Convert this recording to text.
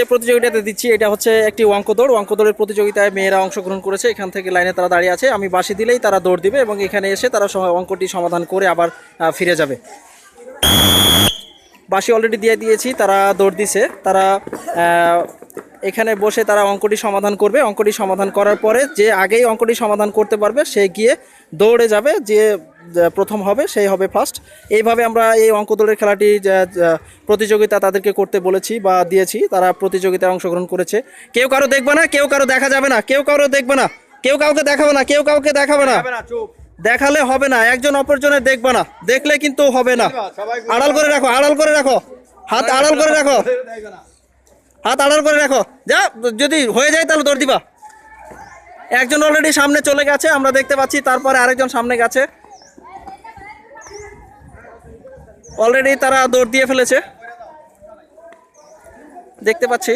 যে প্রতিযোগিতাতে দিচ্ছি, এটা হচ্ছে একটি অঙ্ক দৌড়। অঙ্ক দৌড়ের প্রতিযোগিতায় মেয়েরা অংশগ্রহণ করেছে। এখান থেকে লাইনে তারা দাঁড়িয়ে আছে। আমি বাসি দিলেই তারা দৌড় দিবে এবং এখানে এসে তারা অঙ্কটি সমাধান করে আবার ফিরে যাবে। বাসি অলরেডি দিয়ে দিয়েছি, তারা দৌড় দিছে। তারা এখানে বসে তারা অঙ্কটি সমাধান করবে। অঙ্কটি সমাধান করার পরে যে আগেই অঙ্কটি সমাধান করতে পারবে, সে গিয়ে দৌড়ে যাবে। যে যে প্রথম হবে সেই হবে ফার্স্ট এইভাবে আমরা এই অঙ্ক দৌড়ের খেলাটি প্রতিযোগিতা তাদেরকে করতে বলেছি বা দিয়েছি তারা প্রতিযোগিতায় অংশগ্রহণ করেছে। কেউ কারও দেখবে না কেউ কারও দেখা যাবে না কেউ কারও দেখবে না কেউ কাউকে দেখাবে না কেউ কাউকে দেখাবে না। দেখালে হবে না একজন অপরজনের দেখবে না দেখলে কিন্তু হবে না। আড়াল করে রাখো আড়াল করে রাখো হাত আড়াল করে রাখো। হাত আড়াল করে রাখো। যা যদি হয়ে যায় তাহলে দৌড় দিবা। একজন অলরেডি সামনে চলে গেছে আমরা দেখতে পাচ্ছি তারপরে আরেকজন সামনে গেছে। অলরেডি তারা দৌড় দিয়ে ফেলেছে। দেখতে পাচ্ছি।